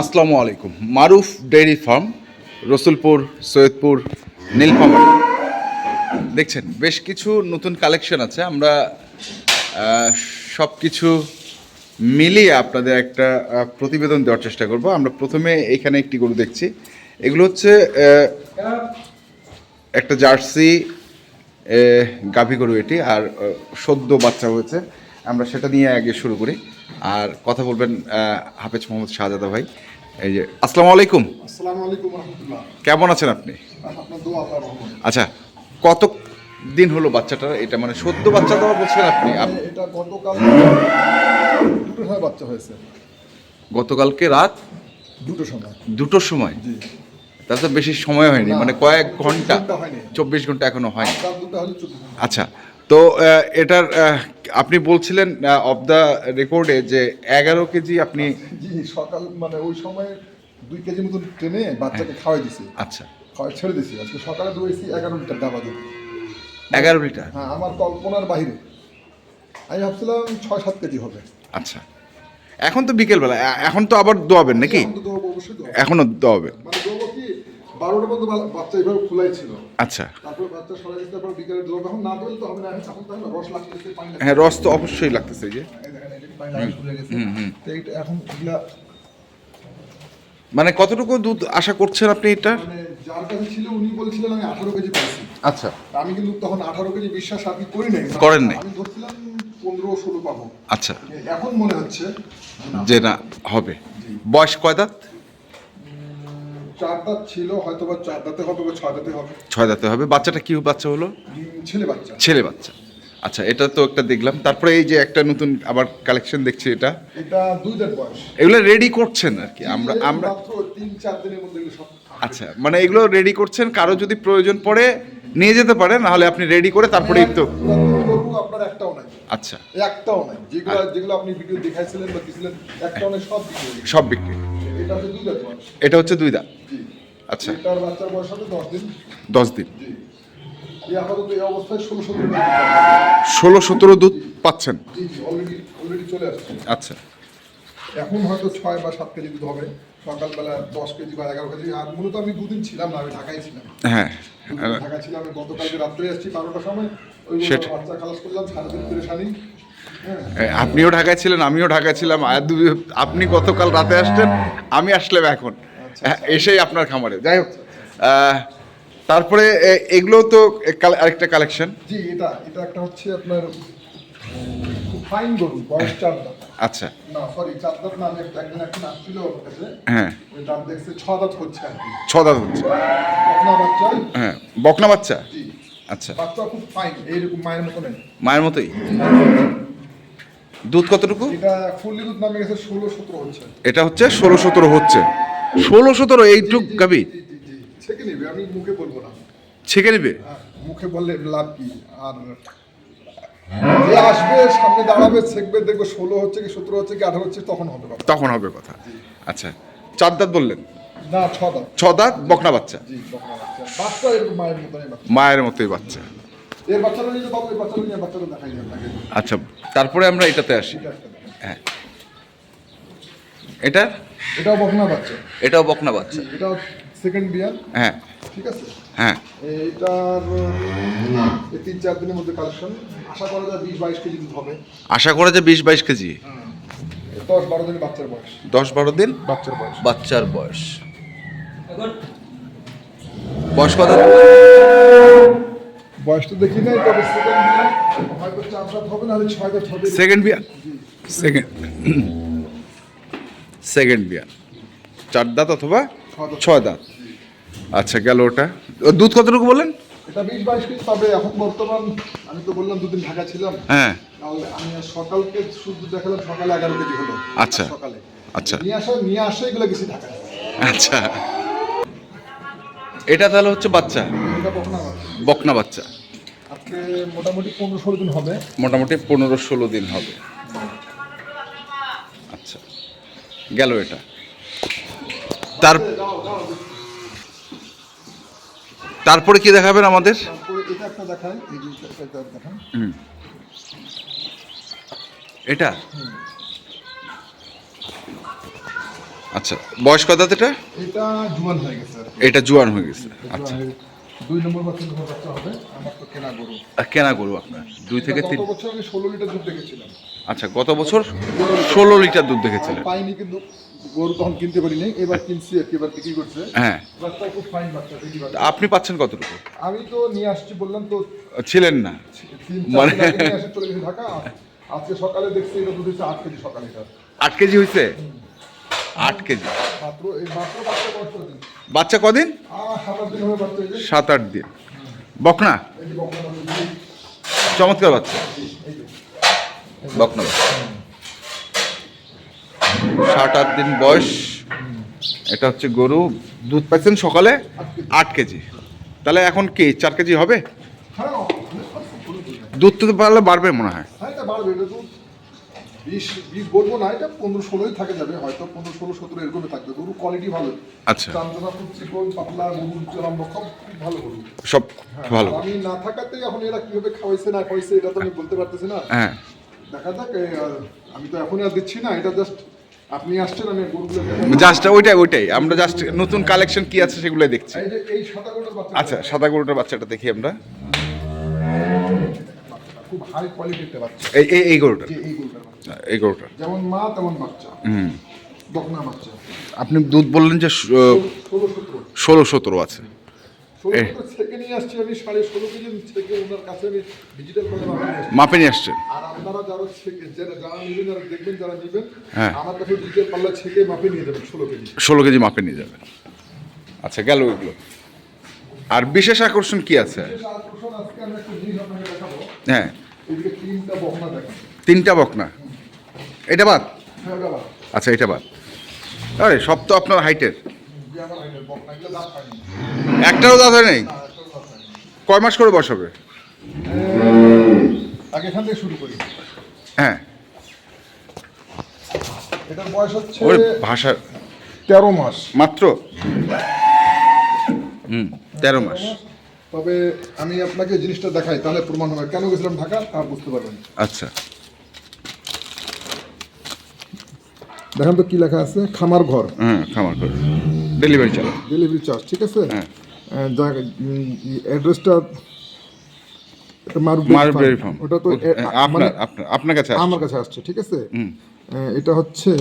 আসসালামু আলাইকুম। Maruf dairy farm, Rasulpur, Saidpur, Nilphamari. দেখছেন, বেশ কিছু নতুন কালেকশন আছে। আমরা সব কিছু মিলিয়ে আপনাদের একটা প্রতিবেদন দেওয়ার চেষ্টা করব। আমরা প্রথমে এখানে একটি গরু দেখছি। এগুলো হচ্ছে একটা জার্সি গাভী গরু এটি, আর সদ্য বাচ্চা হয়েছে। আমরা সেটা নিয়ে আগে শুরু করি। আর কথা বলবেন হাফেজ মোহাম্মদ শাহজাদা ভাই। এই যে আসসালামু আলাইকুম। আসসালামু আলাইকুম রহমতুল্লাহ। কেমন আছেন আপনি? আচ্ছা কত দিন হলো বাচ্চাটা? এটা মানে সদ্য বাচ্চা দেওয়া বলছেন আপনি? এটা গতকাল দুটো সময় বাচ্চা হয়েছে। গতকালকে রাত? দুটো সময়। দুটোর সময়? তাতে তো বেশি সময় হয়নি মানে কয়েক ঘণ্টা চব্বিশ ঘণ্টা এখনও হয়নি। আচ্ছা তো এটার আপনি বলছিলেন অফ দ্য রেকর্ডে যে এগারো কেজি আপনি সকাল মানে ওই সময় দুই কেজি মতন ট্রেনে বাচ্চাকে খাওয়াই দিছি। আচ্ছা। খাওয়াই ছেড়ে দিছি। আজকে সকালে দৌড়েছি এগারো লিটার ডাবা দুধ এগারো লিটার? হ্যাঁ আমার কল্পনার বাইরে আমি ভাবছিলাম ছয় সাত কেজি হবে। আচ্ছা। এখন তো বিকেলবেলা এখন তো আবার দোয়াবেন নাকি? এখন তো দৌড়বো অবশ্যই দৌড়বো। এখনও দোয়াবেন। মানে বারোটা পর্যন্ত বাচ্চা এইভাবে খোলাই ছিল। আচ্ছা। তারপর বাচ্চা সরাই দিতে তারপর বিকেলে দৌড়বো এখন না দৌড়লে তো হবে না এখন তো রস লাগতেছে পানি হ্যাঁ রস তো অবশ্যই লাগতেছে যে। এখন মানে কতটুকু দুধ আশা করছেন আপনি এটা? মানে যার কাছে ছিল উনি বলছিলেন আমি আঠারো কেজি পাইছি আচ্ছা। আমি কিন্তু তখন আঠারো কেজি বিশ্বাস কি করি নাই। করেন নাই। আমি ধরছিলাম পনেরো ষোলো পাবো। আচ্ছা। এখন মনে হচ্ছে যে না হবে। বয়স কয় দাঁত? চার দাঁত ছিল হয়তো বা চার দাঁতে হবে বা ছয় দাঁতে হবে। ছয় দাঁতে হবে। বাচ্চাটা কি বাচ্চা হলো? ছেলে বাচ্চা। ছেলে বাচ্চা। আচ্ছা এটা তো একটা দেখলাম। তারপরে এই যে একটা নতুন আবার কালেকশন দেখছি এটা। এটা দুই দাঁত বয়স। এগুলো রেডি করছেন আর কি? আমরা আমরা তিন চার দিনের মধ্যে সব আচ্ছা মানে এগুলো রেডি করছেন। কারও যদি প্রয়োজন পড়ে নিয়ে যেতে পারে নাহলে আপনি রেডি করে তারপরে তো পুরাতন আপনার একটাও নাই। আচ্ছা। একটাও নাই। যেগুলো যেগুলো আপনি ভিডিও দেখাইছিলেন বা দিছিলেন একটাও নাই সব ভিডিও সব বিক্রি। এটা হচ্ছে দুই দাঁত। বয়স এটা হচ্ছে দুই দাঁত আচ্ছা। এটার বাচ্চার বয়স হবে দশ দিন। দশ দিন। ষোলো সতেরো দুধ পাচ্ছেন? আচ্ছা। এখন হয়তো ছয় বা সাত কেজি দুধ হবে। সকালবেলা দশ কেজি বা এগারো কেজি। আর মূলত আমি দুদিন ছিলাম না আমি ঢাকায় ছিলাম। হ্যাঁ। ঢাকায় ছিলাম আমি গতকালকে রাত্রে আসছি বারোটার সময়। ওই বাচ্চা খালাস করলাম সারাদিন পেরেশানি। আপনিও ঢাকায় ছিলেন আমিও ঢাকায় ছিলাম। আপনি গতকাল রাতে আসছেন আমি আসলাম এখন। হ্যাঁ, এসেই আপনার খামারে। যাই হোক তারপরে এগুলো তো আরেকটা কালেকশন জি এটা এটা একটা হচ্ছে আপনার খুব ফাইন গরু বয়স চার দাঁত। আচ্ছা। না সরি চার দাঁত না আমি একটা- একদিন একদিন আসছিল ওর কাছে। হ্যাঁ। ওই দাঁত দেখছে ছ দাঁত হচ্ছে আর কি। ছ দাঁত হচ্ছে। বকনা বাচ্চা? হ্যাঁ বকনা বাচ্চা? জি। আচ্ছা। বাচ্চা খুব ফাইন এইরকম মায়ের মতো নেই। মায়ের মতোই? দুধ কতটুকু? এটা হচ্ছে। এটা হচ্ছে ষোলো সতেরো হচ্ছে। ষোলো সতেরো এইটুক গাবি? ছেকে নেবে আমি মুখে বলব না। ছেকে নেবে? হ্যাঁ, মুখে বললে লাভ কি? আর যে আসবে সামনে দাঁড়াবে ছেকবে দেখবে ষোলো হচ্ছে কি সতেরো হচ্ছে কি আঠারো হচ্ছে তখন হবে কথা। তখন হবে কথা। আচ্ছা চার দাঁত বললেন? না ছ দাঁত। ছ দাঁত বকনা বাচ্চা। বাচ্চা। বাচ্চা এরকম মায়ের মতনই বাচ্চা। মায়ের মতোই বাচ্চা। এর বাচ্চাটা নিয়ে বাবু এর বাচ্চাটা নিয়ে বাচ্চাটা দেখাই আপনাকে আচ্ছা তারপরে আমরা এটাতে আসি। হ্যাঁ। এটা? এটাও বকনা বাচ্চা। এটাও বকনা বাচ্চা। এটাও সেকেন্ড বিয়ার। হ্যাঁ। ঠিক আছে? হ্যাঁ। এইটার এই তিন চার দিনের মধ্যে কালেকশন আশা করা যায় বিশ বাইশ কেজি হবে। আশা করা যায় বিশ বাইশ কেজি? দশ বারো দিন বাচ্চার বয়স। দশ বারো দিন? বাচ্চার বয়স। বাচ্চার বয়স। বয়স কত? বয়স তো দেখি নাই তবে সেকেন্ড বিয়ার হয়তো চার সাত হবে নাহলে ছয় দাঁত হবে। সেকেন্ড বিয়ার সেকেন্ড সেকেন্ড বিয়ার চার দাঁত অথবা ছয় দাঁত। আচ্ছা গেল ওটা। দুধ কতটুকু বলেন এটা বিশ বাইশ কেজি তবে এখন বর্তমান আমি তো বললাম দুদিন ঢাকা ছিলাম। হ্যাঁ। আমি সকালকে শুধু দেখালাম সকালে এগারো কেজি হলো। আচ্ছা। সকালে। আচ্ছা। নিয়ে আসা নিয়ে আসা এগুলো গেছি ঢাকায়। আচ্ছা। এটা তাহলে হচ্ছে বাচ্চা। বকনা বাচ্চা। আজকে মোটামুটি পনেরো ষোলো দিন হবে। মোটামুটি পনেরো ষোলো দিন হবে। আচ্ছা গেল এটা। তার তারপরে কি দেখাবেন আমাদের? এটা আচ্ছা বয়স কত এটা? এটা জুয়ান হয়ে গেছে এটা জোয়ান হয়ে গেছে আচ্ছা। দুই নম্বর বা তিন নম্বর বাচ্চা হবে? আমার তো কেনা গরু। আর কেনা গরু আপনার। দুই থেকে তিন বছর আমি ষোলো লিটার দুধ দেখেছিলাম। আচ্ছা গত বছর ষোলো লিটার দুধ দেখেছিলেন। পাইনি কিন্তু গরু তখন কিনতে পারিনি। এবার কিনছি এবার বিক্রি করছে। হ্যাঁ। বাচ্চা খুব ফাইন বাচ্চা আপনি পাচ্ছেন কতটুকু? আমি তো নিয়ে আসছি বললাম তো ছিলেন না। মানে- চলে গেছি ঢাকা। আজকে সকালে দেখছি এটা দুধ হচ্ছে আট কেজি সকালে। আট কেজি হয়েছে? আট কেজি। বাচ্চা কদিন? সাত আট দিন বকনা? চমৎকার বাচ্চা। বকনা সাত আট দিন বয়স। এটা হচ্ছে গরু। দুধ পাচ্ছেন সকালে আট কেজি। তাহলে এখন কি চার কেজি হবে? হ্যাঁ দুধ তো পারলে বাড়বে মনে হয় হ্যাঁ এটা বাড়বে এটা তো বিশ বিশ বলব না এটা পনেরো ষোলোই থাকে যাবে হয়তো পনেরো ষোলো সতেরো এরকমই থাকবে গরু কোয়ালিটি ভালো। আচ্ছা। চান্দনা খুব চিকন পাতলা গরু চলাম্ব খুব ভালো গরু। সব হ্যাঁ, ভালো। আমি না থাকাতে এখন এরা কীভাবে খাওয়াইছে না খাওয়াইছে এটা তো আমি বলতে পারতেছি না। হ্যাঁ। দেখা যাক আমি তো এখন আর দিচ্ছি না এটা জাস্ট আপনি আসছেন আমি গরুগুলো জাস্ট ওইটাই ওইটাই আমরা জাস্ট নতুন কালেকশন কি আছে সেগুলো দেখছি। যে এই সাদা বাচ্চা আচ্ছা সাদা গরুটার বাচ্চাটা দেখি আমরা। খুব হাই কোয়ালিটির বাচ্চা। এই এই এই গরুটা? যে এই গরুটা। যেমন মা তেমন বাচ্চা। হুম। বাচ্চা। আপনি দুধ বললেন যে ষোলো সতেরো। আছে। থেকে নিয়ে আসছি আমি সাড়ে ষোলো কেজি থেকে ওনার কাছে আমি ডিজিটাল করে মাপে নিয়ে আসছেন? আর আপনারা যারা যারা যারা নেবেন যারা দেখবেন যারা নেবেন হ্যাঁ। আমার কাছে ডিজিটাল পাল্লা ছেকে মাপে নিয়ে যাবেন ষোলো কেজি। ষোলো কেজি মাপে নিয়ে যাবেন। আচ্ছা গেল এগুলো আর বিশেষ আকর্ষণ কি আছে? হ্যাঁ। তিনটা বকনা দেখেন। এটা বাদ? হ্যাঁ আচ্ছা এটা বাদ। আরে সব তো আপনার হাইটের। এগুলো দাঁত একটারও দাদা নেই? কয় মাস করে বসাবে আগে শুরু করি। হ্যাঁ। এটার বয়স হচ্ছে ওর ভাষা তেরো মাস। মাত্র? হুম তেরো মাস। তবে আমি আপনাকে জিনিসটা দেখাই তাহলে প্রমাণ হবে। কেন গেছিলাম ঢাকা? তা বুঝতে পারবেন। আচ্ছা। দেখেন তো কি লেখা আছে? খামার ঘর। হ্যাঁ খামার করে ডেলিভারি চার্জ ডেলিভারি চার্জ ঠিক আছে? হ্যাঁ। অ্যাড্রেসটা ফার্ম ওটা তো মানে আপনার আপনার কাছে আমার কাছে আসছে ঠিক আছে? এটা হচ্ছে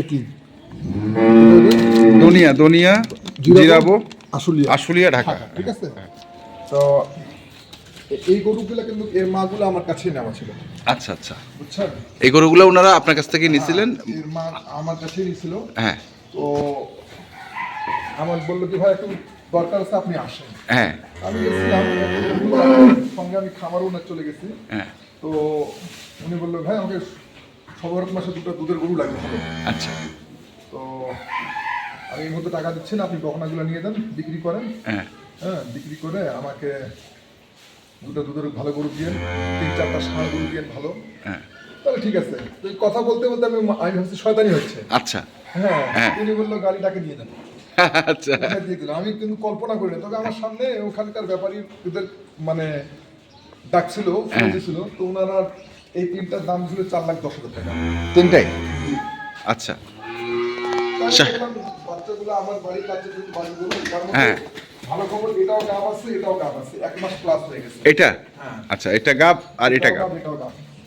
এটা কি? দুনিয়া দুনিয়া জিরাবো আসলে আশুলিয়া। ঢাকা। ঠিক আছে? তো এই গরুগুলো কিন্তু এর মাগুলো আমার কাছে নেওয়া ছিল। আচ্ছা আচ্ছা। বুঝছেন? এই গরুগুলো ওনারা আপনার কাছ থেকে নিয়েছিলেন এর মা আমার কাছে নিয়েছিল হ্যাঁ। তো আমার বলল কি ভাই একটু দরকার আছে আপনি আসেন। হ্যাঁ। আমি গেছিলাম সঙ্গে আমি খামারও ওনার চলে গেছি। হ্যাঁ। তো উনি বলল ভাই আমাকে মাসে দুটো দুধের গরু লাগবে আচ্ছা। তো আমি এই মধ্যে টাকা দিচ্ছি না আপনি গহনাগুলো নিয়ে যান বিক্রি করেন। হ্যাঁ। হ্যাঁ বিক্রি করে আমাকে দুটো দুধের ভালো গরু দিয়ে তিন চারটা ষাঁড় গরু দিয়ে ভালো। হ্যাঁ। তাহলে ঠিক আছে। কথা বলতে বলতে আমি আমি ভাবছি শয়তানি হচ্ছে। আচ্ছা। হ্যাঁ হ্যাঁ। তিনি বলল গাড়িটাকে নিয়ে যান। আচ্ছা। আমি কিন্তু কল্পনা করি না তবে আমার সামনে ওখানকার ব্যাপারী মানে ডাকছিল দিছিল তো ওনারা এই তিনটার দাম ছিল চার লাখ দশ হাজার টাকা। তিনটাই? আচ্ছা। আচ্ছা। বাচ্চাগুলো আমার বাড়ির হ্যাঁ। ভালো খবর এটাও গাব আছে এটাও গাব আছে। এক মাস প্লাস হয়ে গেছে। এটা? হ্যাঁ। আচ্ছা এটা গাব আর এটা গাব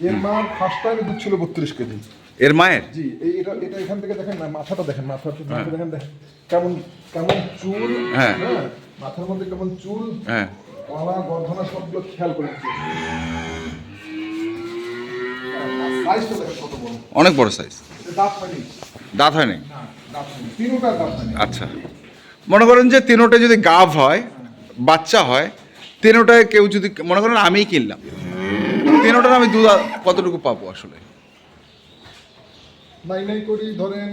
এর মা ফার্স্ট টাইমে দুধ ছিল বত্রিশ কেজি। এর মায়ের? জি এই এটা এটা এখান থেকে দেখেন না মাথাটা দেখেন মাথাটা মাথাটা দেখেন দেখেন কেমন কেমন চুল হ্যাঁ। মাথার মধ্যে কেমন চুল হ্যাঁ। গলা গর্ধনা সবগুলো খেয়াল করে অনেক বড় সাইজ দাঁত হয়নি। আচ্ছা। মনে করেন যে তিনোটা যদি গাভ হয় বাচ্চা হয় তিনোটায় কেউ যদি মনে করেন আমিই কিনলাম। তিনোটার আমি দুধ কতটুকু পাবো আসলে? নাই নাই করি ধরেন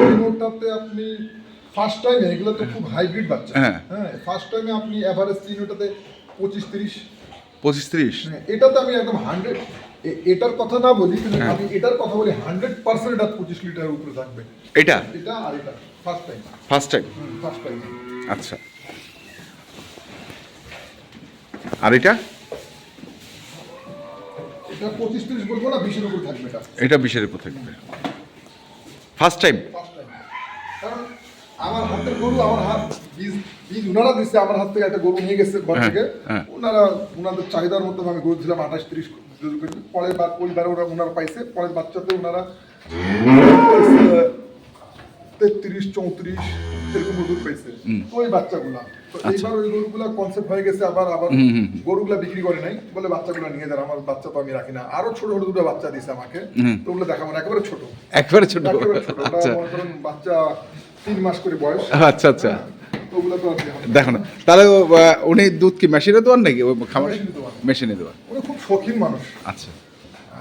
তিনোটাতে আপনি ফার্স্ট টাইমে এগুলো তো খুব হাইব্রিড বাচ্চা। হ্যাঁ। হ্যাঁ ফার্স্ট টাইমে আপনি এভারেজ তিনোটাতে পঁচিশ তিরিশ। পঁচিশ ত্রিশ? হ্যাঁ, এটাতে আমি একদম হান্ড্রেড এটার কথা না বলি কিন্তু হ্যাঁ। আমি এটার কথা বলি হান্ড্রেড পার্সেন্ট এটা পঁচিশ লিটারের উপরে থাকবে। এটা? এটা আর এটা first time first time first time আচ্ছা। আর এটা? এটা পঁচিশ তিরিশ বলব না বিশের উপর থাকবে এটা। এটা বিশের উপর থাকবে। First time. কারণ আমার হাতের গরু আমার হাত বীজ বীজ ওনারা দিচ্ছে আমার হাত থেকে একটা গরু নিয়ে গেছে ঘর হ্যাঁ, থেকে। হ্যাঁ। ওনারা ওনাদের চাহিদার মতো আমি গরু দিলাম আঠাশ তিরিশ পরের বার ওইবারে ওরা ওনারা পাইছে পরের বাচ্চাতে ওনারা তেত্রিশ চৌত্রিশ এরকম গরু পাইছে। ওই বাচ্চাগুলা আচ্ছা। এইবার ওই গরুগুলা কনসেপ্ট হয়ে গেছে আবার আবার গরুগুলা বিক্রি করে নাই বলে বাচ্চাগুলা নিয়ে যান আমার বাচ্চা তো আমি রাখি না। আরও ছোট ছোট দুটো বাচ্চা দিছে আমাকে তো ওগুলো দেখাবো না একেবারে ছোট। একবারে ছোট। আচ্ছা। বাচ্চা তিন মাস করে বয়স। আচ্ছা আচ্ছা। দেখো না তাহলে উনি দুধ কি মেশিনে দেওয়ার নাকি? ওই খামারে? মেশিনে দেওয়ার। উনি খুব শৌখিন মানুষ। আচ্ছা।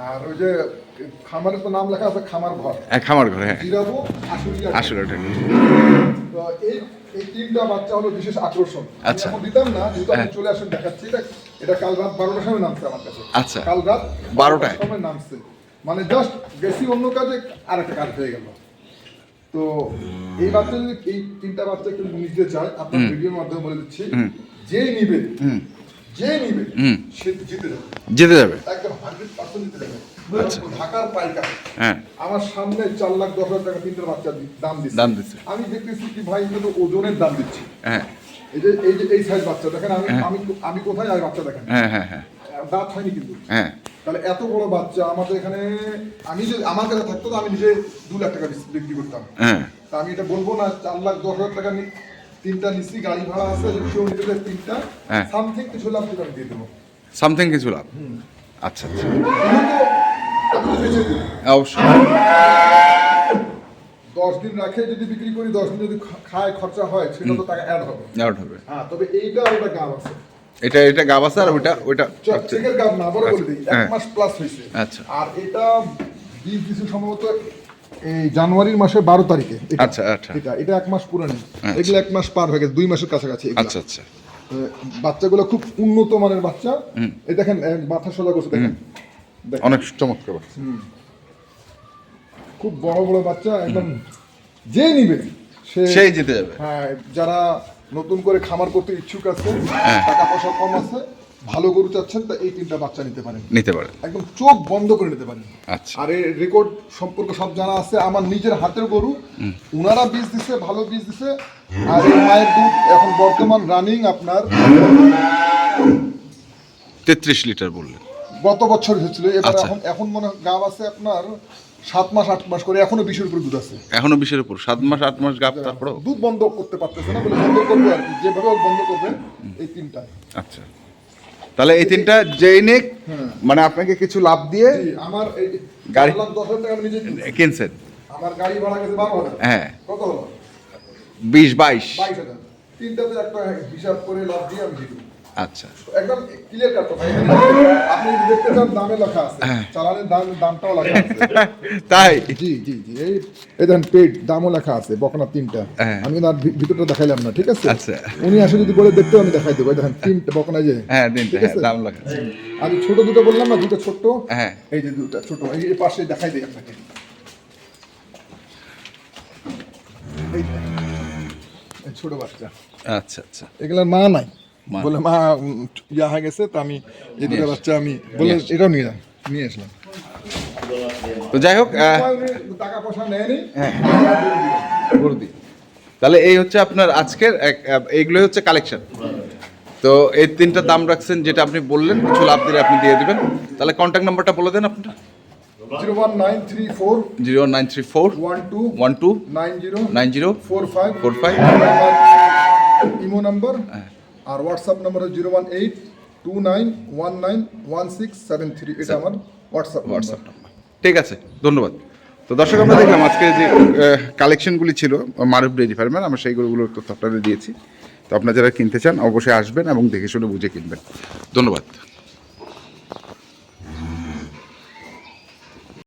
আর ওই যে খামারের তো নাম লেখা আছে খামার ঘর। হ্যাঁ খামার ঘরে হ্যাঁ। জিরাবো তো এই এই তিনটা বাচ্চা হলো বিশেষ আকর্ষণ। আচ্ছা। দিতাম না যেহেতু আপনি হ্যাঁ। চলে আসেন দেখাচ্ছি। এটা এটা কাল রাত বারোটার সময় নামছে আমার কাছে। আচ্ছা। কাল রাত 12টায়? সময় নামছে। মানে জাস্ট গেছি অন্য কাজে আর একটা কাজ হয়ে গেল। তো এই বাচ্চা যদি এই তিনটা বাচ্চা কেউ নিতে চায় আপনার ভিডিওর মাধ্যমে বলে দিচ্ছি যে নিবে যে নিবে সে জিতে যাবে। যেতে যাবে। একদম হান্ড্রেড পার্সেন্ট জিতে যাবে। আচ্ছা। ঢাকার পাইকার। হ্যাঁ। আমার সামনে চার লাখ দশ হাজার টাকা তিনটার বাচ্চা দাম দিচ্ছে। দাম দিচ্ছে। আমি দেখতেছি কি ভাই এটা তো ওজনের দাম দিচ্ছি। হ্যাঁ। এই যে এই যে এই সাইজ বাচ্চা দেখেন আমি আমি আমি কোথায় আর বাচ্চা দেখেন? হ্যাঁ হ্যাঁ হ্যাঁ। দাঁত হয়নি কিন্তু। হ্যাঁ। তাহলে এত বড় বাচ্চা আমাদের এখানে আমি যদি আমার কাছে থাকতো তো আমি নিজে দু লাখ টাকা বিক্রি- করতাম। হ্যাঁ। তা আমি এটা বলব না চার লাখ দশ হাজার টাকা তিনটা নিচ্ছি গাড়ি ভাড়া আছে কেউ নিতে চায় তিনটা। সামথিং কিছু লাভ দিতে আমি দিয়ে দেবো। সামথিং কিছু লাভ? আচ্ছা আচ্ছা। তো অবশ্যই। দশ দিন রাখে যদি বিক্রি করি দশ দিন যদি খায় খরচা হয় সেটা তো টাকা অ্যাড হবে। আউট হবে। হ্যাঁ তবে এইটা ওটা গাব আছে। এটা এটা গাব আছে আর ওইটা ওইটা চ- চেকের গাব না আবারও বলে দিই এক হ্যাঁ। মাস প্লাস হয়েছে আচ্ছা। আর এটা বীজ দিছে সম্ভবত এই জানুয়ারির মাসের বারো তারিখে। আচ্ছা, আচ্ছা। এটা এটা এক মাস পুরানি আচ্ছা। এগুলো এক মাস পার হয়ে গেছে দুই মাসের কাছাকাছি। আচ্ছা আচ্ছা বাচ্চাগুলো খুব উন্নত মানের বাচ্চা এই দেখেন মাথা সোজা করছে দেখেন। অনেক চমৎকার। খুব বড় বড় বাচ্চা একদম যে নিবে সে সেই জিতে যাবে হ্যাঁ যারা নতুন করে খামার করতে ইচ্ছুক আছে হ্যাঁ। টাকা পয়সা কম আছে ভালো গরু চাচ্ছেন তা এই তিনটা বাচ্চা নিতে পারেন। নিতে পারে একদম চোখ বন্ধ করে নিতে পারেন। আচ্ছা। আর এর রেকর্ড সম্পর্কে সব জানা আছে আমার নিজের হাতের গরু উনারা বীজ দিছে ভালো বীজ দিছে আর এই মায়ের দুধ এখন বর্তমান রানিং আপনার তেত্রিশ লিটার বললেন। গত বছর হয়েছিল এবার আচ্ছা। এখন এখন মনে হয় গাব আছে আপনার সাত মাস আট মাস করে এখনও বিশের উপরে দুধ আছে। এখনও বিশের উপর। সাত মাস আট মাস গাব তারপরেও? দুধ বন্ধ করতে পারতেছে না বলে বন্ধ করবে আর কি। যেভাবে হোক বন্ধ করবে এই তিনটা আচ্ছা। তাহলে এই তিনটা যেই নিক মানে আপনাকে কিছু লাভ দিয়ে জি, আমার এই গাড়ি- লাখ দশ হাজার টাকা আমি নিজে কিনছি। কিনছেন? আমার গাড়ি ভাড়া গেছে বারো হাজার। হ্যাঁ। কত হলো? বিশ বাইশ। বাইশ হাজার। তিনটাতে একটা হিসাব করে লাভ দিয়ে আমি দিয়ে। আচ্ছা। একদম ক্লিয়ার কাট কথা। আপনি দেখতে চান দামে লেখা আছে। হ্যাঁ। চালানের দাম দামটাও লেখা আছে। তাই? জি জি জি। এই এই দেখেন পেড দামও লেখা আছে বকনা তিনটা। হ্যাঁ। আমি আর ভিতরটা দেখাইলাম না ঠিক আছে? আচ্ছা। উনি আসে যদি বলে দেখতে আমি দেখাই দেবো। দেখেন তিনটা বকনা যে। হ্যাঁ তিনটা হ্যাঁ দাম লেখা আছে। আমি ছোট দুটো বললাম না দুটো ছোট্ট। হ্যাঁ। এই যে দুটো ছোট এই পাশে দেখাই দিই আপনাকে। ছোট বাচ্চা। আচ্ছা আচ্ছা। এগুলোর মা নাই। বলে মা ইয়া হয়ে গেছে তো আমি এই দুটো বাচ্চা আমি বলে এটাও নিয়ে যান নিয়ে আসলাম। তো যাই হোক টাকা পয়সা নেয়নি। হ্যাঁ। গরু দিই। তাহলে এই হচ্ছে আপনার আজকের এক- এইগুলোই হচ্ছে কালেকশন তো এই তিনটা দাম রাখছেন যেটা আপনি বললেন কিছু লাভ দিলে আপনি দিয়ে দিবেন। তাহলে কন্ট্যাক্ট নাম্বারটা বলে দেন আপনার। Zero one nine three four. Zero nine three four. One two. One two. Nine zero. Nine zero. Four five. Four five. IMO number. আর WhatsApp number zero one eight two nine one nine one six seven three এটা আমার WhatsApp WhatsApp number ঠিক আছে, ধন্যবাদ। তো দর্শক, আমরা দেখলাম আজকে যে কালেকশনগুলি ছিল, মারুফ ডেয়ারি ফার্মের, আমরা সেই তথ্য আপনাদের দিয়েছি। তো আপনারা যারা কিনতে চান, অবশ্যই আসবেন এবং দেখে শুনে বুঝে কিনবেন। ধন্যবাদ।